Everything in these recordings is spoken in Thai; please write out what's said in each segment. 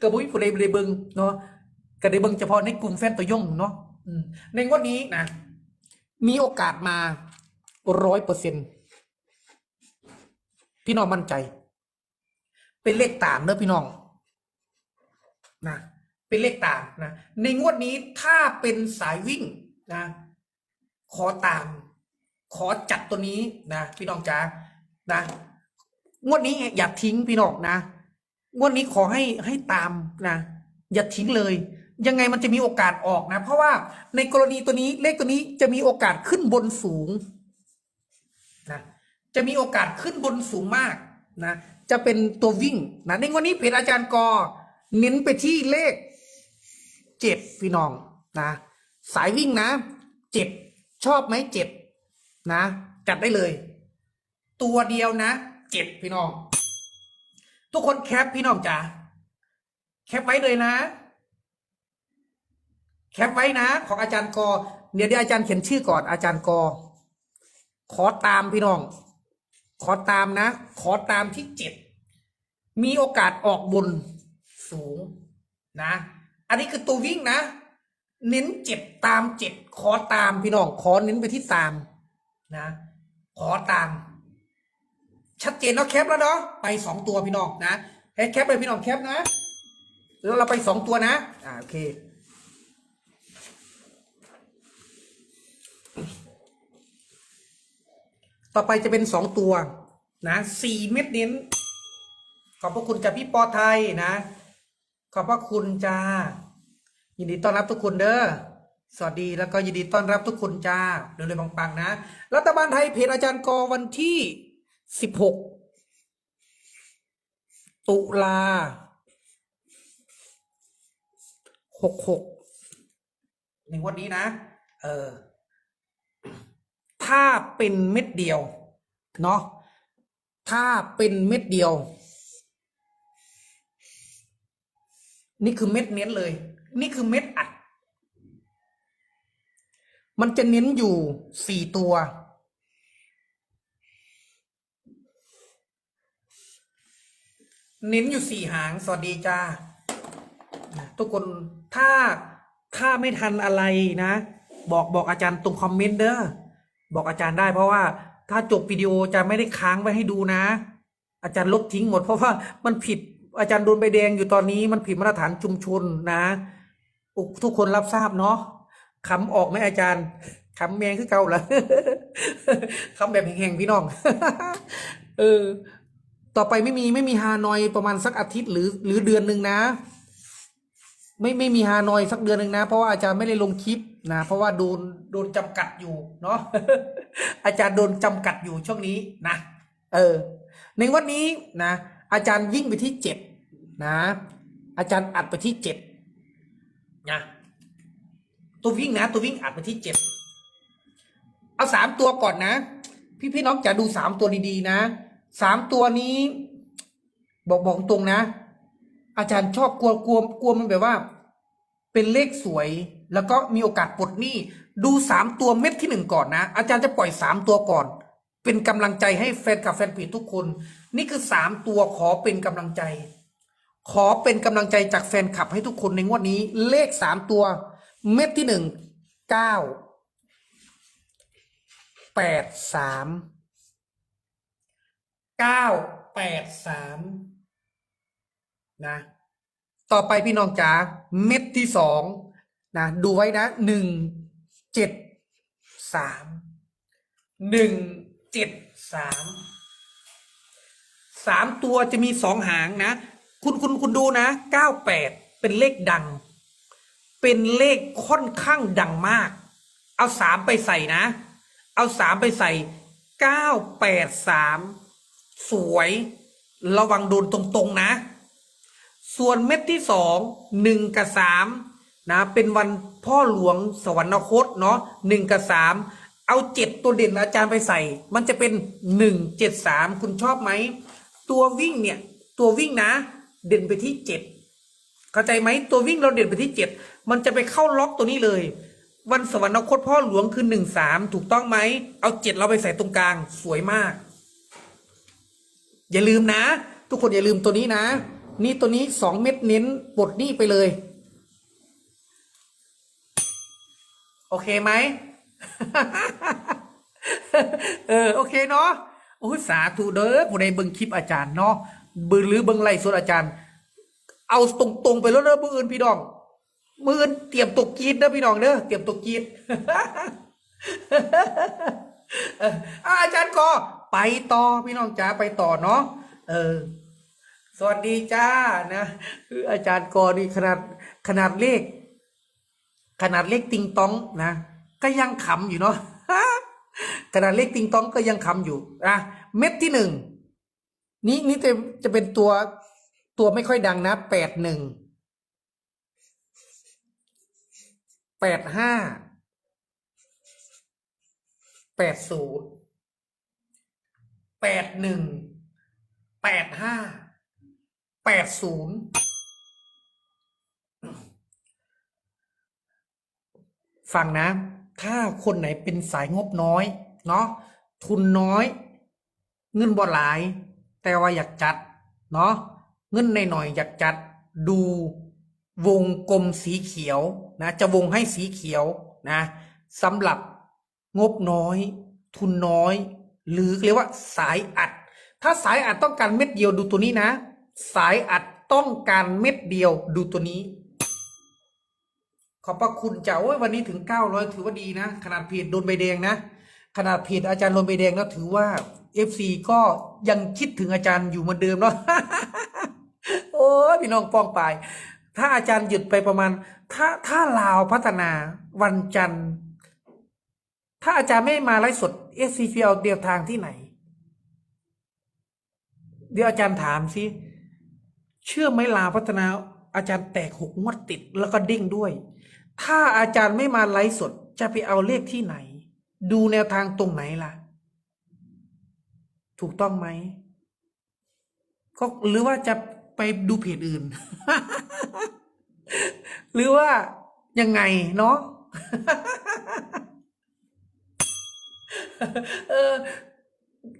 กระบุยผู้ใดบ่ได้เบิงเนาะก็ได้เบิงเฉพาะในกลุ่มแฟนตัวยงเนาะอืมในงวดนี้นะ มีโอกาสมาร้อยเปอร์เซ็นพี่น้องมั่นใจ เป็นเลขตามเนอะพี่น้องนะเป็นเลขตามนะในงวดนี้ถ้าเป็นสายวิ่งนะ ขอตาม ขอจัดตัวนี้นะพี่น้องจ๋านะงวดนี้อย่าทิ้งพี่น้องนะ งวดนี้ขอให้ให้ตามนะ อย่าทิ้งเลย ยังไงมันจะมีโอกาสออกนะ เพราะว่าในกรณีตัวนี้เลขตัวนี้จะมีโอกาสขึ้นบนสูงนะจะมีโอกาสขึ้นบนสูงมากนะ จะเป็นตัววิ่งนะในวันนี้เพจอาจารย์กอเน้นไปที่เลขเจ็ดพี่น้องนะสายวิ่งนะเจ็ดชอบไหมเจ็ดนะ จัดได้เลย ตัวเดียวนะ เจ็ดพี่น้อง ทุกคนแคปพี่น้องจ๋าแคปไว้เลยนะ แคปไว้นะ ของอาจารย์กอเดี๋ยวเดี๋ยวอาจารย์เขียนชื่อก่อนอาจารย์กอ ขอตามพี่น้อง ขอตามนะ ขอตามที่เจ็ดมีโอกาสออกบนสูงนะ อันนี้คือตัววิ่งนะ เน้นเจ็ดตามเจ็ดขอตามพี่น้อง ขอเน้นไปที่ตามนะ ขอตาม ชัดเจนแล้วแคปแล้วเนาะไปสองตัวพี่น้องนะให้แคปเลยพี่น้องแคปนะแล้วเราไปสองตัวนะ อ่าโอเคต่อไปจะเป็นสองตัวนะสี่เม็ดเน้น ขอบพระคุณจากพี่ปอไทยนะ ขอบพระคุณจ้า ยินดีต้อนรับทุกคนเด้อสวัสดีแล้วก็ยินดีต้อนรับทุกคนจ้าเร็วๆปังๆนะ รัฐบาลไทยเพจอาจารย์กอวันที่ สิบหกตุลาหกหกในวันนี้นะ เออ ถ้าเป็นเม็ดเดียว เนาะถ้าเป็นเม็ดเดียว นี่คือเม็ดเน้นเลย นี่คือเม็ดอัด มันจะเน้นอยู่สี่ตัว เน้นอยู่สี่หาง สวัสดีจ้าทุกคนถ้าถ้าไม่ทันอะไรนะ บอกบอกอาจารย์ตรงคอมเมนต์เด้อบอกอาจารย์ได้เพราะว่า ถ้าจบวิดีโอจะไม่ได้ค้างไว้ให้ดูนะ อาจารย์ลบทิ้งหมดเพราะว่ามันผิดอาจารย์โดนใบแดงอยู่ตอนนี้มันผิดมาตรฐานชุมชนนะทุกคนรับทราบเนาะคำออกไหมอาจารย์คำแมงคือเก่าเละคำแบบแห่งๆพี่น้อง เออ ต่อไปไม่มีไม่มีฮานอยประมาณสักอาทิตย์หรือหรือเดือนหนึ่งนะ ไม่ไม่มีฮานอยสักเดือนหนึ่งนะ เพราะว่าอาจารย์ไม่ได้ลงคลิปนะ เพราะว่าโดนโดนจำกัดอยู่เนาะอาจารย์โดนจำกัดอยู่ช่วงนี้นะเออในวันนี้นะ อาจารย์ยิ่งไปที่เจ็ดนะ อาจารย์อัดไปที่เจ็ดนะตัววิ่งนะ ตัววิ่งอัดไปที่เจ็ดเอาสามตัวก่อนนะ พี่พี่น้องจะดูสามตัวดีๆนะ สามตัวนี้ บอกบอกตรงนะ อาจารย์ชอบกลัวกลัวกลัวมันแบบว่า เป็นเลขสวย แล้วก็มีโอกาสปลดหนี้ดูสามตัวเม็ดที่หนึ่งก่อนนะ อาจารย์จะปล่อยสามตัวก่อน เป็นกำลังใจให้แฟนกับแฟนเพจทุกคน นี่คือสามตัวขอเป็นกำลังใจ ขอเป็นกำลังใจจากแฟนคลับให้ทุกคนในงวดนี้ เลขสามตัว เม็ดที่หนึ่งเก้าแปดสาม เก้าแปดสามนะ ต่อไปพี่น้องจ๋าเม็ดที่สองนะดูไว้นะหนึ่งเจ็ดสามหนึ่งเจ็ดสามสามตัวจะมีสองหางนะ คุณคุณคุณดูนะเก้าแปดเป็นเลขดัง เป็นเลขค่อนข้างดังมาก เอาสามไปใส่นะ เอาสามไปใส่เก้าแปดสาม สวยระวังโดนตรงๆนะ ส่วนเม็ดที่สองหนึ่งกับสามนะเป็นวันพ่อหลวงสวรรคตเนาะหนึ่งกับสามเอาเจ็ดตัวเด่นอาจารย์ไปใส่ มันจะเป็นหนึ่งเจ็ดสามคุณชอบไหม ตัววิ่งเนี่ย ตัววิ่งนะ เด่นไปที่เจ็ดเข้าใจไหมตัววิ่งเราเด่นไปที่เจ็ดมันจะไปเข้าล็อกตัวนี้เลย วันสวรรคตพ่อหลวงคือหนึ่งสามถูกต้องไหม เอาเจ็ดเราไปใส่ตรงกลางสวยมาก อย่าลืมนะ ทุกคนอย่าลืมตัวนี้นะ นี่ตัวนี้สองเม็ดเน้นปลดหนี้ไปเลย โอเคไหม เออโอเคเนาะโอ้สาธุเด้อผู้ใดเบิ่งคลิปอาจารย์เนาะบิ่งหรือเบิ่งไลฟ์สดอาจารย์ เอาตรงๆไปแล้วเด้อมืออื่นพี่น้องมืออื่นเตรียมตกกีดเด้อพี่น้องเด้อเตรียมตกกีดอออะอาจารย์กอ ไปต่อพี่น้องจ๋าไปต่อเนาะเออ สวัสดีจ้านะคืออาจารย์กอนี่ขนาดขนาดเลข ขนาดเลขติงตองนะก็ยังขำอยู่เนาะขนาดเลขติงตองก็ยังขำอยู่อะเม็ดที่หนึ่งนี่นี่จะจะเป็นตัวตัวไม่ค่อยดังนะแปดหนึ่งแปดห้าแปดศูนย์ แปดหนึ่งแปดห้าแปดศูนย์ฟังนะ ถ้าคนไหนเป็นสายงบน้อย เนาะทุนน้อย เงินบ่หลาย แต่ว่าอยากจัด เนาะเงินในหน่อยอยากจัดดูวงกลมสีเขียวนะ จะวงให้สีเขียวนะสำหรับงบน้อย ทุนน้อย หรือเรียกว่าสายอัด ถ้าสายอัดต้องการเม็ดเดียวดูตัวนี้นะ สายอัดต้องการเม็ดเดียวดูตัวนี้ ขอบพระคุณจ้าวันนี้ถึงเก้าร้อยถือว่าดีนะ ขนาดเพจโดนใบแดงนะ ขนาดเพจอาจารย์โดนใบแดงแล้วถือว่าเอฟซีก็ยังคิดถึงอาจารย์อยู่เหมือนเดิมเนาะโอ้พี่น้องป้องไป ถ้าอาจารย์หยุดไปประมาณ ถ้าถ้าลาวพัฒนาวันจันทร์ ถ้าอาจารย์ไม่มาไลฟ์สด เอฟซีเอาเดียวทางที่ไหน เดี๋ยวอาจารย์ถามสิเชื่อไหมลาพัฒนาอาจารย์แตกหกงวดติดแล้วก็เด้งด้วย ถ้าอาจารย์ไม่มาไลฟ์สดจะไปเอาเลขที่ไหน ดูแนวทางตรงไหนล่ะ ถูกต้องไหมก็หรือว่าจะไปดูเพจอื่น หรือว่ายังไงเนาะ เออ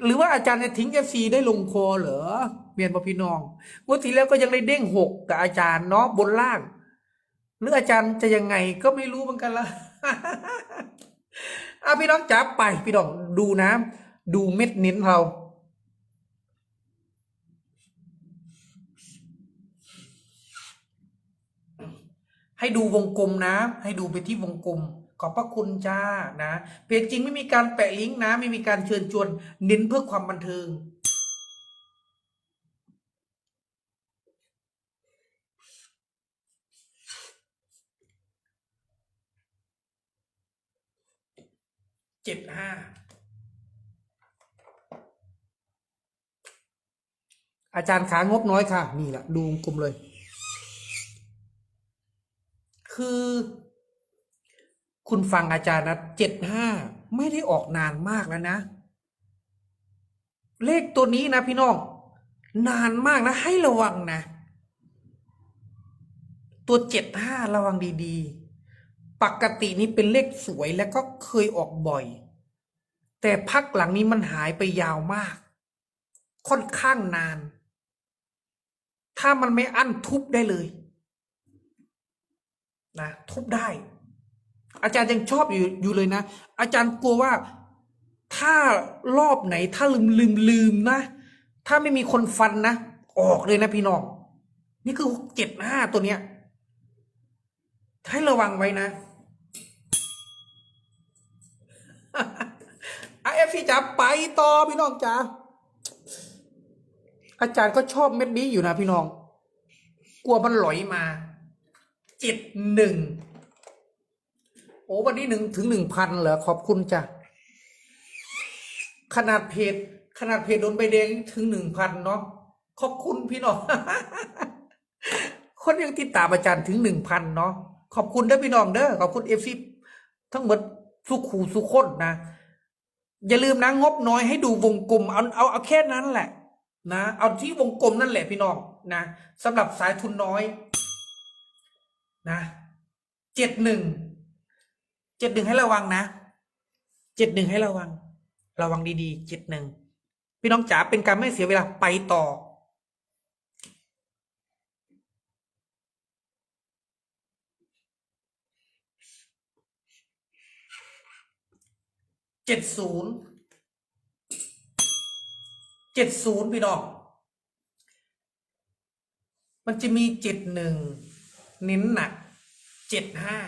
หรือว่าอาจารย์จะทิ้งเอฟซีได้ลงคอเหรอเมียนบอพี่น้องงวดที่แล้วก็ยังได้เด้งหกกับอาจารย์เนาะบนล่าง หรืออาจารย์จะยังไงก็ไม่รู้เหมือนกันละอะพี่น้องจับไป พี่น้องดูนะ ดูเม็ดเน้นเราให้ดูวงกลมนะ ให้ดูไปที่วงกลม ขอบพระคุณจ้านะเพจจริงไม่มีการแปะลิงก์นะ ไม่มีการเชิญชวนเน้นเพื่อความบันเทิงเจ็ดห้าอาจารย์ขางบน้อยค่ะ นี่แหละดูวงกลมเลย คือ คุณฟังอาจารย์นะเจ็ดห้าไม่ได้ออกนานมากแล้วนะ เลขตัวนี้นะพี่น้อง นานมากนะ ให้ระวังนะ ตัวเจ็ดห้าระวังดีๆ ปกตินี่เป็นเลขสวยแล้วก็เคยออกบ่อย แต่พักหลังนี้มันหายไปยาวมาก ค่อนข้างนาน ถ้ามันไม่อั้นทุบได้เลย นะ ทุบได้ อาจารย์ยังชอบอยู่อยู่เลยนะ อาจารย์กลัวว่าถ้ารอบไหน ถ้าลืมลืมลืมนะ ถ้าไม่มีคนฟันนะ ออกเลยนะพี่น้อง นี่คือเจ็ดห้าตัวเนี้ย ให้ระวังไว้นะไอเอฟซีจ๋าไปต่อพี่น้องจ๋าอาจารย์ก็ชอบเม็ดนี้อยู่นะพี่น้อง กลัวมันหลอยมาเจ็ดหนึ่ง โอ้วันนี้หนึ่งถึงหนึ่งพันเหรอขอบคุณจ้ะขนาดเพจขนาดเพจโดนใบแดงถึงหนึ่งพันเนาะขอบคุณพี่น้อง คนยังติดตามอาจารย์ถึงหนึ่งพันเนาะขอบคุณเด้อพี่น้องเด้อขอบคุณเอฟซีทั้งหมดสุขูสุขคนนะ อย่าลืมนะงบน้อยให้ดูวงกลมเอาเอาเอาแค่นั้นแหละ นะเอาที่วงกลมนั่นแหละพี่น้องนะสำหรับสายทุนน้อย นะเจ็ดหนึ่ง เจ็ดหนึ่งให้ระวังนะเจ็ดหนึ่งให้ระวัง ระวังดีๆเจ็ดหนึ่งพี่น้องจ๋าเป็นการไม่เสียเวลาไปต่อ เจ็ดศูนย์เจ็ดศูนย์พี่น้อง มันจะมีเจ็ดหนึ่งเน้นหนักเจ็ดห้า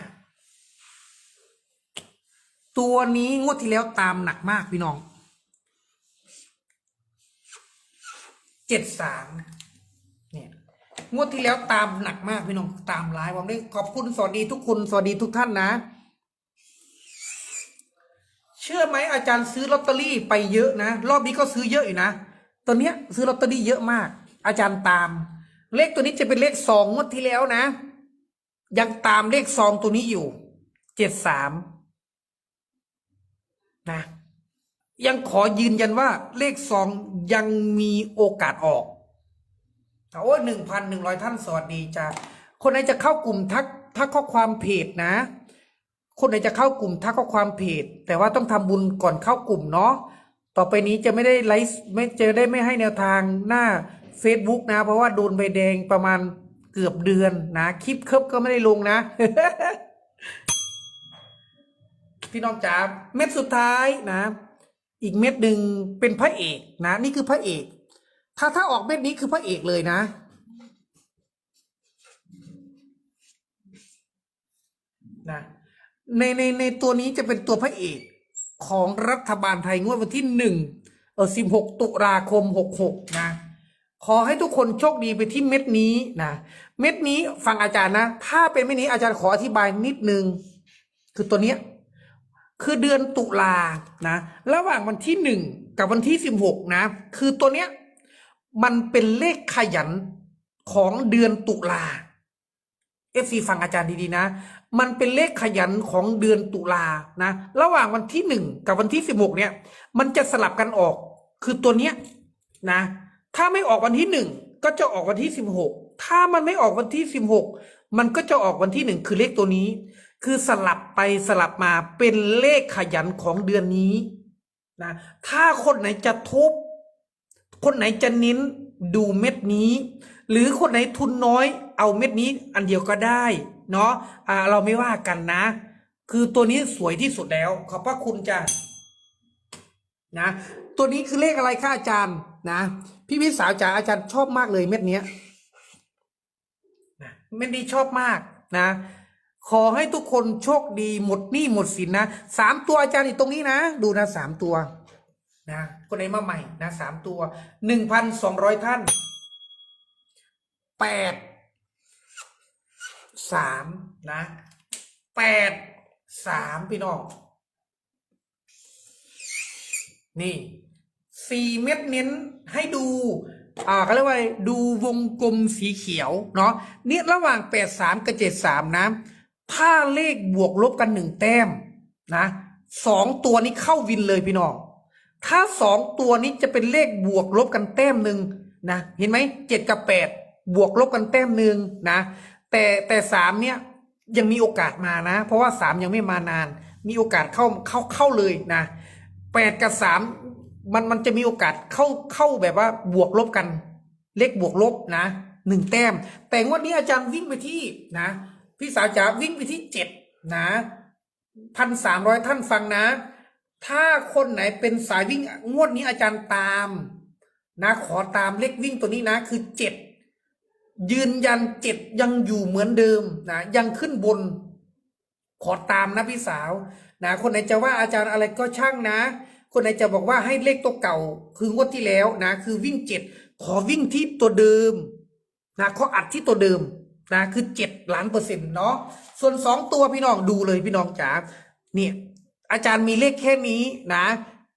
ตัวนี้งวดที่แล้วตามหนักมากพี่น้องเจ็ดสามเนี่ยงวดที่แล้วตามหนักมากพี่น้องตามหลายผมได้ขอบคุณสวัสดีทุกคนสวัสดีทุกท่านนะ เชื่อไหมอาจารย์ซื้อลอตเตอรี่ไปเยอะนะรอบนี้ก็ซื้อเยอะอยู่นะตอนเนี้ย ซื้อลอตเตอรี่เยอะมาก อาจารย์ตาม เลขตัวนี้จะเป็นเลขสองงวดที่แล้วนะ ยังตามเลขสองตัวนี้อยู่เจ็ดสาม นะ ยังขอยืนยันว่าเลขสองยังมีโอกาสออกโอ้หนึ่งพันหนึ่งร้อยท่านสวัสดีจ้าคนไหนจะเข้ากลุ่มทักทักข้อความเพจนะ คนไหนจะเข้ากลุ่มทักข้อความเพจแต่ว่าต้องทำบุญก่อนเข้ากลุ่มเนาะต่อไปนี้จะไม่ได้ไลฟ์ไม่จะได้ไม่ให้แนวทางหน้า Facebook นะ เพราะว่าโดนใบแดงประมาณเกือบเดือนนะ คลิปเคิบก็ไม่ได้ลงนะ พี่น้องจ๋าเม็ดสุดท้ายนะ อีกเม็ดหนึ่งเป็นพระเอกนะ นี่คือพระเอก ถ้าถ้าออกเม็ดนี้คือพระเอกเลยนะ นะในในในตัวนี้จะเป็นตัวพระเอกของรัฐบาลไทยงวดวันที่หนึ่งเออสิบหกตุลาคมหกหกนะ ขอให้ทุกคนโชคดีไปที่เม็ดนี้นะ เม็ดนี้ฟังอาจารย์นะ ถ้าเป็นเม็ดนี้อาจารย์ขออธิบายนิดนึง คือตัวเนี้ย คือเดือนตุลานะ ระหว่างวันที่หนึ่งกับวันที่สิบหกนะ คือตัวเนี้ยมันเป็นเลขขยันของเดือนตุลาเอฟซีฟังอาจารย์ดีๆนะ มันเป็นเลขขยันของเดือนตุลานะ ระหว่างวันที่หนึ่งกับวันที่สิบหกเนี่ย มันจะสลับกันออก คือตัวเนี้ยนะ ถ้าไม่ออกวันที่หนึ่งก็จะออกวันที่สิบหกถ้ามันไม่ออกวันที่สิบหกมันก็จะออกวันที่หนึ่งคือเลขตัวนี้ คือสลับไปสลับมาเป็นเลขขยันของเดือนนี้นะถ้าคนไหนจะทุบ คนไหนจะเน้นดูเม็ดนี้ หรือคนไหนทุนน้อย เอาเม็ดนี้อันเดียวก็ได้ เนาะอ่าเราไม่ว่ากันนะ คือตัวนี้สวยที่สุดแล้ว ขอบพระคุณจ้ะนะตัวนี้คือเลขอะไรคะอาจารย์นะ พี่พี่สาวจ๋าอาจารย์ชอบมากเลยเม็ดเนี้ยนะเม็ดนี้ชอบมากนะ ขอให้ทุกคนโชคดีหมดหนี้หมดสินนะสามตัวอาจารย์อยู่ตรงนี้นะ ดูนะสามตัวนะคนไหนมาใหม่นะสามตัวหนึ่งพันสองร้อยท่านแปดสามนะแปดสามพี่น้อง นี่สี่เม็ดเน้นให้ดูอ่าเขาเรียกว่าดูวงกลมสีเขียว เนาะเนี่ยระหว่างแปดสามกับเจ็ดสามนะ ถ้าเลขบวกลบกันหนึ่งแต้มนะสองตัวนี้เข้าวินเลยพี่น้อง ถ้าสองตัวนี้จะเป็นเลขบวกลบกันแต้มหนึ่งนะเห็นไหมเจ็ดกับแปดบวกลบกันแต้มหนึ่งนะแต่แต่สามเนี่ยยังมีโอกาสมานะ เพราะว่าสามยังไม่มานาน มีโอกาสเข้าเข้าเข้าเลยนะแปดกับสามมันมันจะมีโอกาสเข้าเข้าแบบว่าบวกลบกัน เลขบวกลบนะหนึ่งแต้ม แต่งวดนี้อาจารย์วิ่งไปที่นะ พี่สาวจ๋าวิ่งไปที่เจ็ดนะพันสามร้อยท่านฟังนะ ถ้าคนไหนเป็นสายวิ่งงวดนี้อาจารย์ตามนะขอตามเลขวิ่งตัวนี้นะคือเจ็ดยืนยันเจ็ดยังอยู่เหมือนเดิมนะยังขึ้นบน ขอตามนะพี่สาวนะคนไหนจะว่าอาจารย์อะไรก็ช่างนะ คนไหนจะบอกว่าให้เลขตัวเก่า คืองวดที่แล้วนะ คือวิ่งเจ็ดขอวิ่งที่ตัวเดิมนะขออัดที่ตัวเดิม นะคือเจ็ดล้านเปอร์เซ็นต์เนาะส่วนสองตัวพี่น้องดูเลยพี่น้องจ๋าเนี่ยอาจารย์มีเลขแค่นี้นะ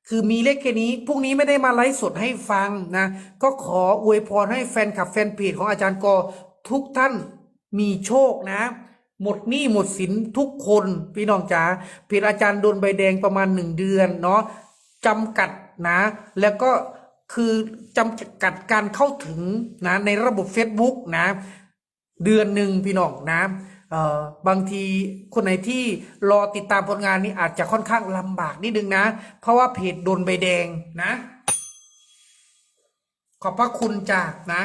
คือมีเลขแค่นี้พรุ่งนี้ไม่ได้มาไลฟ์สดให้ฟังนะ ก็ขออวยพรให้แฟนคลับแฟนเพจของอาจารย์กอทุกท่านมีโชคนะ หมดหนี้หมดสินทุกคนพี่น้องจ๋าเพจอาจารย์โดนใบแดงประมาณหนึ่งเดือนเนาะจำกัดนะ แล้วก็คือจำกัดการเข้าถึงนะในระบบ Facebook นะ เดือนหนึ่งพี่น้องนะเอ่อบางทีคนไหนที่รอติดตามผลงานนี้อาจจะค่อนข้างลำบากนิดนึงนะ เพราะว่าเพจโดนใบแดงนะ ขอบพระคุณจากนะ